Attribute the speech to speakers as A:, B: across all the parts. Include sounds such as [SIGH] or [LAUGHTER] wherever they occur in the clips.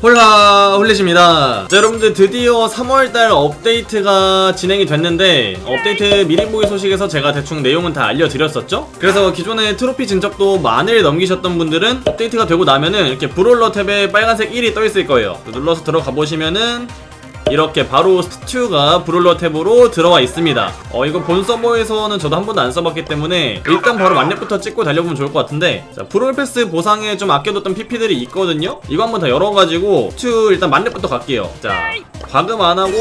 A: 홀라 홀릿입니다. 자, 여러분들 드디어 3월달 업데이트가 진행이 됐는데 업데이트 미리 보기 소식에서 제가 대충 내용은 다 알려드렸었죠? 그래서 기존에 트로피 진적도 만일 넘기셨던 분들은 업데이트가 되고 나면은 이렇게 브롤러 탭에 빨간색 1이 떠 있을 거예요. 눌러서 들어가 보시면은 이렇게 바로 스튜가 브롤러 탭으로 들어와 있습니다. 어 이거 본 서버에서는 저도 한 번도 안 써봤기 때문에 일단 바로 만렙부터 찍고 달려보면 좋을 것 같은데 자 브롤 패스 보상에 좀 아껴뒀던 PP들이 있거든요. 이거 한번 다 열어가지고 스튜 일단 만렙부터 갈게요. 자 과금 안 하고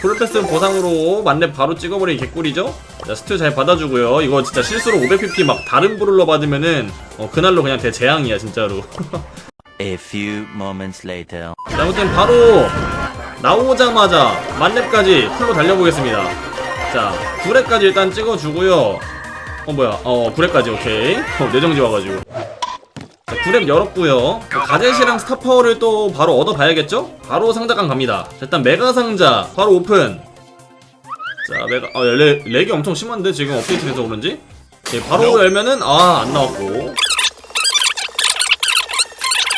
A: 브롤 패스 보상으로 만렙 바로 찍어버리기 개꿀이죠. 자 스튜 잘 받아주고요. 이거 진짜 실수로 500pp 막 다른 브롤러 받으면은 어, 그날로 그냥 대재앙이야 진짜로. [LAUGHS]
B: A few moments later.
A: 자, 아무튼 바로 나오자마자 만렙까지 풀로 달려보겠습니다. 자, 9렙까지 일단 찍어주고요. 어, 뭐야. 어, 9렙까지, 오케이. [LAUGHS] 어, 내정지 와가지고. 자, 9렙 열었고요. 가젯이랑 스타파워를 또 바로 얻어봐야겠죠? 바로 상자강 갑니다. 자, 일단 메가 상자 바로 오픈. 자, 메가, 아, 렉, 렉이 엄청 심한데, 지금 업데이트 돼서 그런지? 오케이, 바로 열면은, 아, 안 나왔고.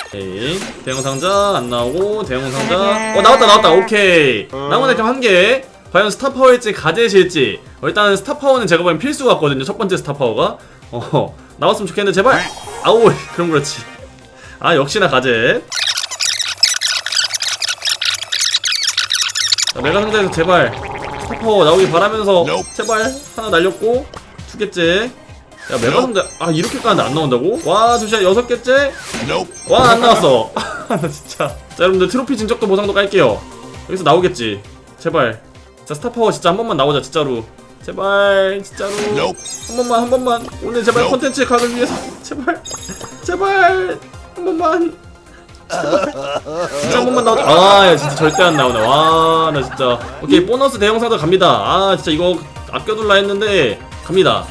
A: 오케이 대형 상자 안 나오고 대형 상자. 어 나왔다 나왔다. 오케이. 남은 아이템 한개. 과연 스타 파워일지 가젯일지. 어, 일단 스타 파워는 제가 보기엔 필수 같거든요. 첫 번째 스타 파워가. 어 나왔으면 좋겠는데 제발. 아우 그럼 그렇지. 아 역시나 가젯 자 메가 상자에서 제발 스타 파워 나오길 바라면서 제발 하나 날렸고 두 개째 야 상자 아 이렇게 까는데 안 나온다고? 와 잠시만 여섯 개째? 와 안 나왔어. [LAUGHS] 나 진짜. 자 여러분들 트로피 진적도 보상도 깔게요. 여기서 나오겠지. 제발. 자 스타파워 진짜 한 번만 나오자 진짜로. 제발 진짜로. 한 번만 한 번만. 오늘 제발 컨텐츠 각을 위해서. [LAUGHS] 제발 제발. 한 번만. 진짜 한 번만 나오자. 아야 진짜 절대 안 나오네. 와나 진짜. 오케이 보너스 대형사도 갑니다. 아 진짜 이거 아껴둘라 했는데 갑니다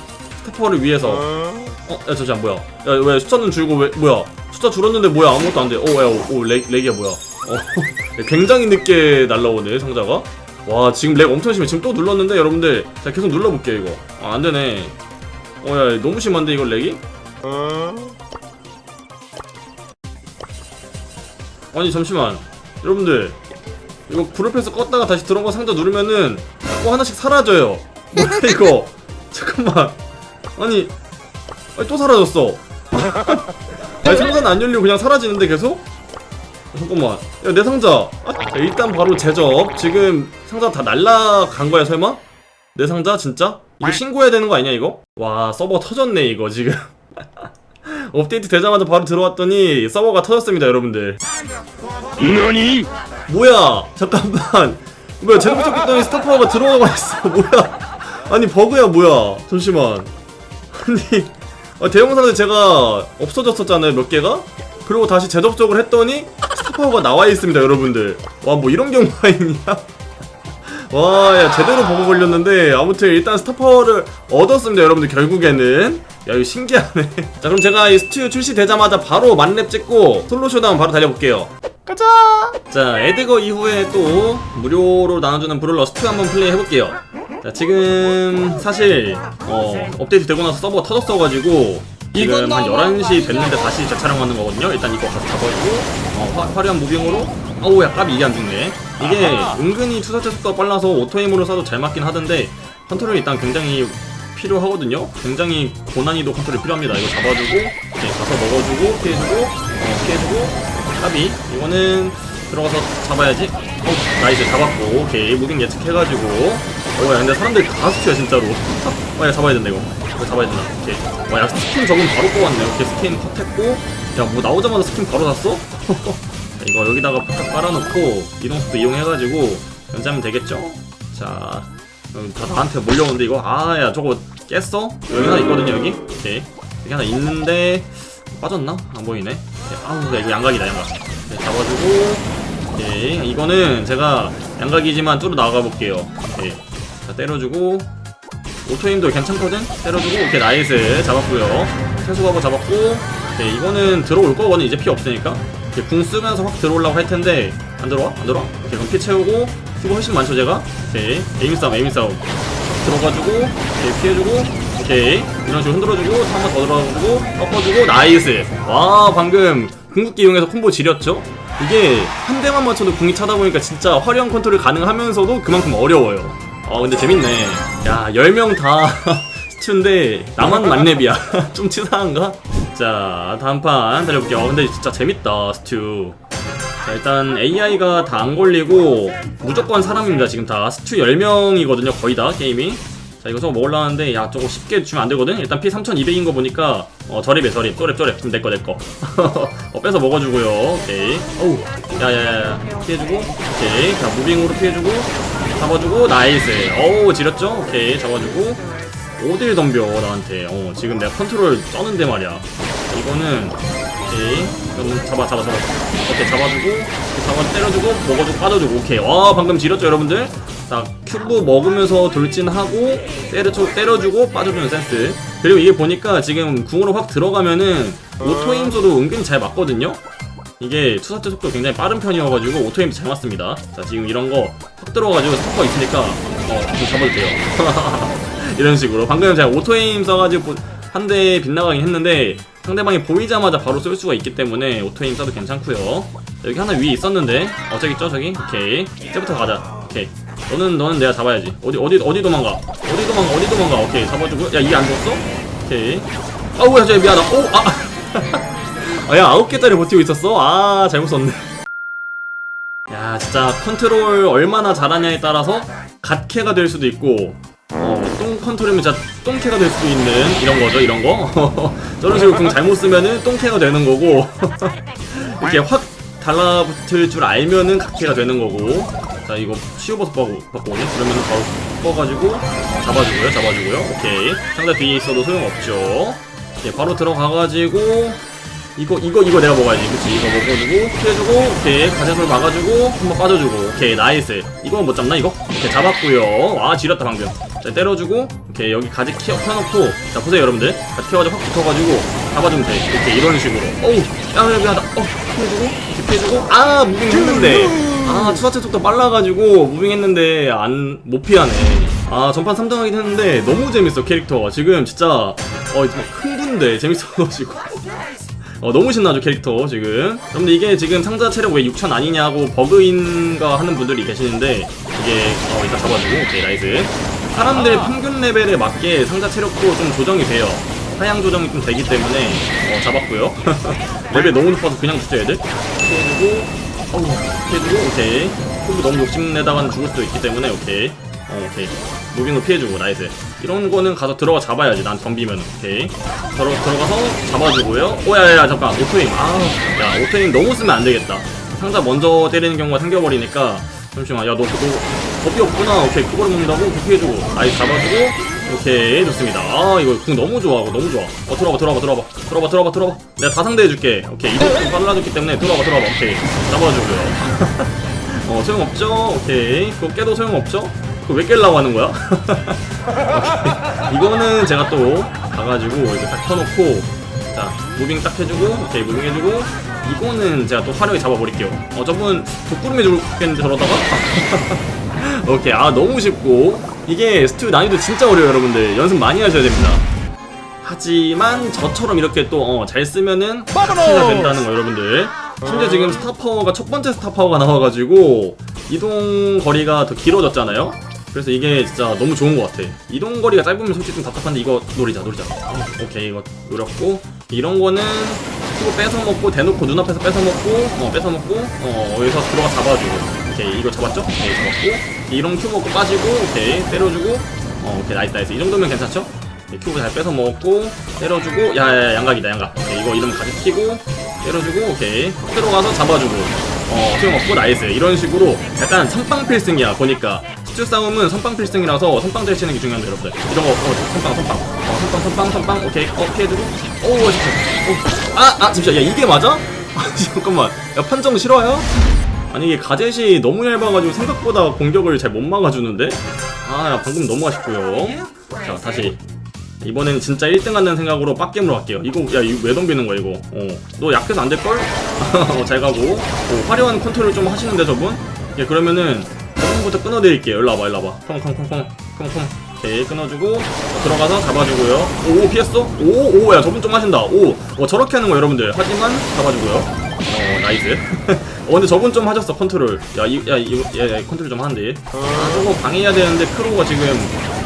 A: 스타파워를 위해서. 어? 야 잠시만 뭐야? 야 왜 숫자는 줄고 왜 뭐야? 숫자 줄었는데 뭐야? 아무것도 안돼. 오야오 렉, 렉이야 뭐야? 어 [LAUGHS] 굉장히 늦게 날라오네 상자가. 와 지금 렉 엄청 심해. 지금 또 눌렀는데 여러분들? 자 계속 눌러볼게요 이거. 아 안되네. 어야 너무 심한데 이거 렉이? 아니 잠시만. 여러분들 이거 브루패스 껐다가 다시 들어온 거 상자 누르면은 또 하나씩 사라져요. [LAUGHS] 뭐야 이거? 잠깐만 아니 아니 또 사라졌어. [LAUGHS] 아니 상자는 안 열리고 그냥 사라지는데 계속? 어, 잠깐만. 야 내 상자. 아, 야, 일단 바로 제접 지금 상자 다 날라간 거야 설마? 내 상자 진짜? 이거 신고해야 되는 거 아니야 이거? 와 서버 터졌네 이거 지금. [LAUGHS] 업데이트 되자마자 바로 들어왔더니 서버가 터졌습니다 여러분들. 뭐야? 잠깐만. 뭐야 제대로 붙었더니 스타파워가 들어가고 있어. 뭐야? 아니 버그야 뭐야? 잠시만 아, 대형 상자 제가 없어졌었잖아요 몇 개가 그리고 다시 재접속을 했더니 스타파워가 나와 있습니다 여러분들 와 뭐 이런 경우가 있냐 [LAUGHS] 와, 야, 제대로 버그 걸렸는데, 아무튼 일단 스타파워를 얻었습니다, 여러분들, 결국에는. 야, 이거 신기하네. [LAUGHS] 자, 그럼 제가 이 스튜 출시되자마자 바로 만렙 찍고, 솔로 쇼다운 바로 달려볼게요. 가자! 자, 에드거 이후에 또, 무료로 나눠주는 브롤러 스튜 한번 플레이 해볼게요. 자, 지금, 사실, 어, 업데이트 되고 나서 서버가 터졌어가지고, 지금 한 11시 됐는데 다시 재촬영하는 거거든요. 일단 이거 가서 잡아주고, 어, 화, 화려한 무빙으로, 어우, 야, 까비 이게 안 죽네. 이게 은근히 투사체 속도가 빨라서 오토임으로 쏴도 잘 맞긴 하던데 컨트롤이 일단 굉장히 필요하거든요. 굉장히 고난이도 컨트롤이 필요합니다. 이거 잡아주고 네, 가서 먹어주고 피해주고 어, 피해주고 까비 이거는 들어가서 잡아야지. 어 나이스 잡았고 오케이 무빙 예측해가지고 어야 근데 사람들이 다 스튜야 진짜로. 어야 잡아야 된다 이거. 이거 잡아야 된다. 오케이. 와야 스킨 적응 바로 뽑았네. 오케이 스킨 컷했고 야 뭐 나오자마자 스킨 바로 샀어? [LAUGHS] 이거 여기다가 팍팍 깔아놓고 이동속도 이용해가지고 연장하면 되겠죠? 자, 다 나한테 몰려오는데 이거 아 야 저거 깼어? 여기 하나 있거든요 여기. 오케이 여기 하나 있는데 빠졌나? 안 보이네. 아우 야, 이거 양각이다 양각. 네, 잡아주고 오케이 이거는 제가 양각이지만 뚫어 나가 볼게요. 오케이 자 때려주고 오토임도 괜찮거든? 때려주고 오케이 나이스 잡았고요. 세수하고 잡았고 오케이 이거는 들어올 거거든 이제 피 없으니까 이렇게 궁 쓰면서 확 들어오려고 할 텐데 안 들어와? 안 들어와? 오케이 그럼 피 채우고 피가 훨씬 많죠 제가 오케이 에임 싸움 에임 싸움 들어가지고 오케이 피해주고 오케이 이런 식으로 흔들어주고 한 번 더 들어가지고 꺾어주고 나이스 와 방금 궁극기 이용해서 콤보 지렸죠? 이게 한 대만 맞춰도 궁이 차다 보니까 진짜 화려한 컨트롤 가능하면서도 그만큼 어려워요. 아 근데 재밌네. 야 10명 다 [LAUGHS] 스튜인데 나만 만렙이야. [LAUGHS] 좀 치사한가? 자 다음 판 달려볼게요. 어, 근데 진짜 재밌다 스튜. 자 일단 AI가 다 안 걸리고 무조건 사람입니다 지금 다. 스튜 10명이거든요 거의 다 게임이 자 이거 저거 먹으려는데 야 저거 쉽게 주면 안 되거든? 일단 피 3200인 거 보니까 어 저립해 저립 쪼랩 쪼랩. 그럼 내꺼 내꺼 [LAUGHS] 어 뺏어 먹어주고요. 오케이. 어우. 야야야 피해주고. 오케이. 자 무빙으로 피해주고. 잡아주고. 나이스. 어우 지렸죠? 오케이. 잡아주고. 어딜 덤벼 나한테. 어 지금 내가 컨트롤 쩌는데 말이야. 이거는 오케이. 잡아 잡아 잡아. 오케이 잡아주고 잡아 때려주고 먹어주고 빠져주고. 오케이. 와 방금 지렸죠 여러분들? 자 큐브 먹으면서 돌진하고 때려주, 때려주고 빠져주는 센스. 그리고 이게 보니까 지금 궁으로 확 들어가면은 오토임소도 은근히 잘 맞거든요? 이게 투사트 속도 굉장히 빠른 편이어가지고 오토임도 잘 맞습니다. 자 지금 이런 거 확 들어가지고 스포가 있으니까 어 돼요. [LAUGHS] 이런 식으로. 방금 제가 오토에임 써가지고 한 대 빗나가긴 했는데 상대방이 보이자마자 바로 쏠 수가 있기 때문에 오토에임 써도 괜찮고요. 여기 하나 위에 있었는데. 어 저기 있죠 저기? 오케이. 이제부터 가자. 오케이. 너는 너는 내가 잡아야지. 어디 어디 어디 도망가? 어디 도망가 어디 도망가? 오케이 잡아주고. 야 이게 안 죽었어? 오케이. 아우 야 저기 미안하다. 오아. [LAUGHS] 아, 야 아홉 개짜리 버티고 있었어? 아 잘못 썼네. 야 진짜 컨트롤 얼마나 잘하냐에 따라서 갓캐가 될 수도 있고 어, 똥 컨트롤이면 진짜 똥캐가 될 수도 있는 이런 거죠 이런 거? [LAUGHS] 저런 식으로 궁 잘못 쓰면은 똥캐가 되는 거고. [LAUGHS] 이렇게 확 달라붙을 줄 알면은 갓캐가 되는 거고. 자 이거 치우버섯 받고 받거든요 그러면은 바로 꺼가지고 잡아주고요 잡아주고요. 오케이. 상대 뒤에 있어도 소용없죠. 예, 바로 들어가가지고 이거 이거 이거 내가 먹어야지. 그치? 이거 먹어주고 피해주고 오케이. 가세솔 막아주고 한 번 빠져주고. 오케이 나이스. 이거 못 잡나 이거? 오케이 잡았고요. 와 지렸다 방금. 자 때려주고 오케이 여기 가지 키워 펴놓고. 자 보세요 여러분들. 가지 키워가지고 확 붙어가지고 잡아주면 돼. 오케이 이런 식으로. 어우 야 미안하다. 어 피해주고 이렇게 피해주고. 아 무빙 했는데. 아 투사체 속도 빨라가지고 무빙 했는데 안 못 피하네. 아 전판 3등 하긴 했는데 너무 재밌어 캐릭터가. 지금 진짜 어 정말 큰 군데 재밌어가지고 어, 너무 신나죠 캐릭터 지금. 여러분들 이게 지금 상자 체력 왜 6천 아니냐고 버그인가 하는 분들이 계시는데 이게 어 일단 잡아주고 오케이 나이스. 사람들 평균 레벨에 맞게 상자 체력도 좀 조정이 돼요. 하향 조정이 좀 되기 때문에 어 잡았고요. [LAUGHS] 레벨 너무 높아서 그냥 붙여 애들? 피해주고 어우 피해주고 오케이. 큐브 너무 욕심내다가는 죽을 수도 있기 때문에 오케이. 어 오케이 무빙을 피해주고 나이스. 이런 거는 가서 들어가 잡아야지 난 덤비면 오케이. 들어, 들어가서 잡아주고요. 오야야야 잠깐. 오토임 아야 오토임 너무 쓰면 안 되겠다. 상자 먼저 때리는 경우가 생겨버리니까. 잠시만 야너 너 겁이 없구나. 오케이 그거를 먹는다고? 피해주고. 나이스 잡아주고. 오케이 좋습니다. 아 이거 궁 너무 좋아 이거 너무 좋아. 어 들어봐 들어봐 들어봐 들어봐 들어봐 들어봐 내가 다 상대해줄게. 오케이 이동 좀 빨라졌기 때문에 들어봐 들어봐 오케이 잡아주고요. [LAUGHS] 어 소용없죠? 오케이. 그거 깨도 소용없죠 그거 왜 깰라고 하는 거야? [LAUGHS] 이거는 제가 또 가가지고 이렇게 딱 켜놓고 자 무빙 딱 해주고 오케이 무빙 해주고 이거는 제가 또 화려하게 잡아버릴게요. 어 저분 독구름에 죽겠는데 저러다가? [LAUGHS] 오케이 아 너무 쉽고. 이게 스튜 난이도 진짜 어려워요 여러분들. 연습 많이 하셔야 됩니다. 하지만 저처럼 이렇게 또 어, 잘 쓰면은 파티가 된다는 거 여러분들. 심지어 지금 스타파워가 첫 번째 스타파워가 나와가지고 이동 거리가 더 길어졌잖아요 그래서 이게 진짜 너무 좋은 것 같아. 이동 거리가 짧으면 솔직히 좀 답답한데 이거 노리자 노리자. 어, 오케이. 이거 노렸고. 이런 거는 큐 뺏어 먹고 대놓고 눈앞에서 뺏어 먹고 어 뺏어 먹고 어 여기서 들어가 잡아주고. 오케이 이거 잡았죠? 오케이 잡았고. 이런 큐 먹고 빠지고 오케이 때려주고. 어 오케이 나이스 나이스. 이 정도면 괜찮죠? 네, 큐브 잘 뺏어 먹고 때려주고. 야야 양각이다 양각. 오케이 이거 이러면 가지 키고 때려주고 오케이. 확 들어가서 잡아주고. 어 소용없고 나이스. 이런 식으로 약간 선빵 필승이야 보니까 스튜 싸움은 선빵 필승이라서 선빵 잘 치는 게 중요한데 여러분들. 이런 거 어, 선빵 선빵. 어 선빵 선빵 선빵. 오케이. 어 피해주고. 오 진짜 아아 잠시만. 야 이게 맞아? [LAUGHS] 아 잠깐만. 야 판정 싫어요? 아니 이게 가젯이 너무 얇아가지고 생각보다 공격을 잘 못 막아주는데? 아 야, 방금 너무 아쉽고요 자 다시. 이번엔 진짜 1등 한다는 생각으로 빡겜으로 갈게요. 이거 야 이거 왜 덤비는 거야 이거? 어 너 약해서 안 될걸? [LAUGHS] 어, 잘 가고. 어, 화려한 컨트롤 좀 하시는데 저분? 예 그러면은 저분부터 끊어드릴게요. 일로 와봐 일로 와봐. 콩콩콩콩 콩콩 오케이 끊어주고 어, 들어가서 잡아주고요. 오 피했어? 오 오야 저분 좀 하신다. 오 어, 저렇게 하는 거 여러분들. 하지만 잡아주고요. 어 나이스. [LAUGHS] 어 근데 저분 좀 하셨어 컨트롤. 야이야 이거 야, 야, 컨트롤 좀 하는데. 아 저거 방해해야 되는데 크로우가 지금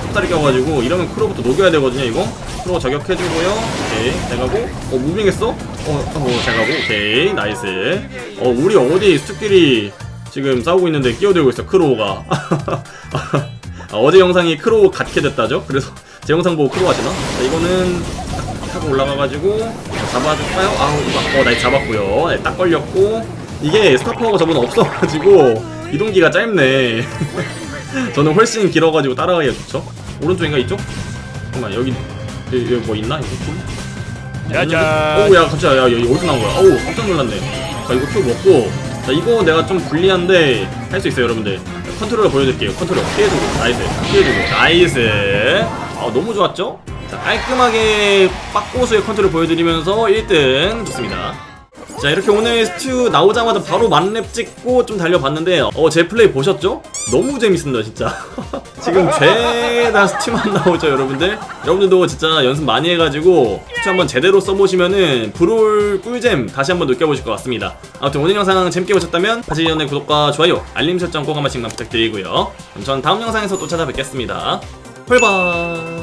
A: kop다리 껴가지고 이러면 크로우부터 녹여야 되거든요 이거. 크로우 저격해주고요. 오케이 잘 가고. 어 무빙했어? 어 어 잘 가고. 오케이 나이스. 어 우리 어디 스투끼리 지금 싸우고 있는데 끼어들고 있어 크로우가 [LAUGHS] 아, 어제 영상이 크로우 같게 됐다죠? 그래서 제 영상 보고 크로우 하시나? 자, 이거는 딱 타고 올라가가지고 잡아줄까요? 아우 이거 어 나이 잡았고요 네, 딱 걸렸고 이게 스타파워가 저번 없어가지고 이동기가 짧네 [LAUGHS] 저는 훨씬 길어가지고 따라가기가 좋죠 오른쪽인가 이쪽? 잠깐만 여기 여기, 뭐 있나? 이거
C: 짜잔.
A: 오야 갑자기 야 여기 어디서 나온 거야? 어우 깜짝 놀랐네 자 이거 큐 먹고 자 이거 내가 좀 불리한데 할 수 있어요 여러분들. 컨트롤을 보여드릴게요 컨트롤 피해주고. 나이스. 피해주고. 나이스. 아 너무 좋았죠? 자 깔끔하게 빡고수의 컨트롤 보여드리면서 1등 좋습니다 자 이렇게 오늘 스튜 나오자마자 바로 만렙 찍고 좀 달려봤는데 어 제 플레이 보셨죠? 너무 재밌습니다 진짜. [LAUGHS] 지금 죄다 스튜만 나오죠 여러분들? 여러분들도 진짜 연습 많이 해가지고 스튜 한번 제대로 써보시면은 브롤 꿀잼 다시 한번 느껴보실 것 같습니다. 아무튼 오늘 영상 재밌게 보셨다면 다시 전에 구독과 좋아요 알림 설정 꼭 한 번씩만 부탁드리고요. 그럼 전 다음 영상에서 또 찾아뵙겠습니다. 헐바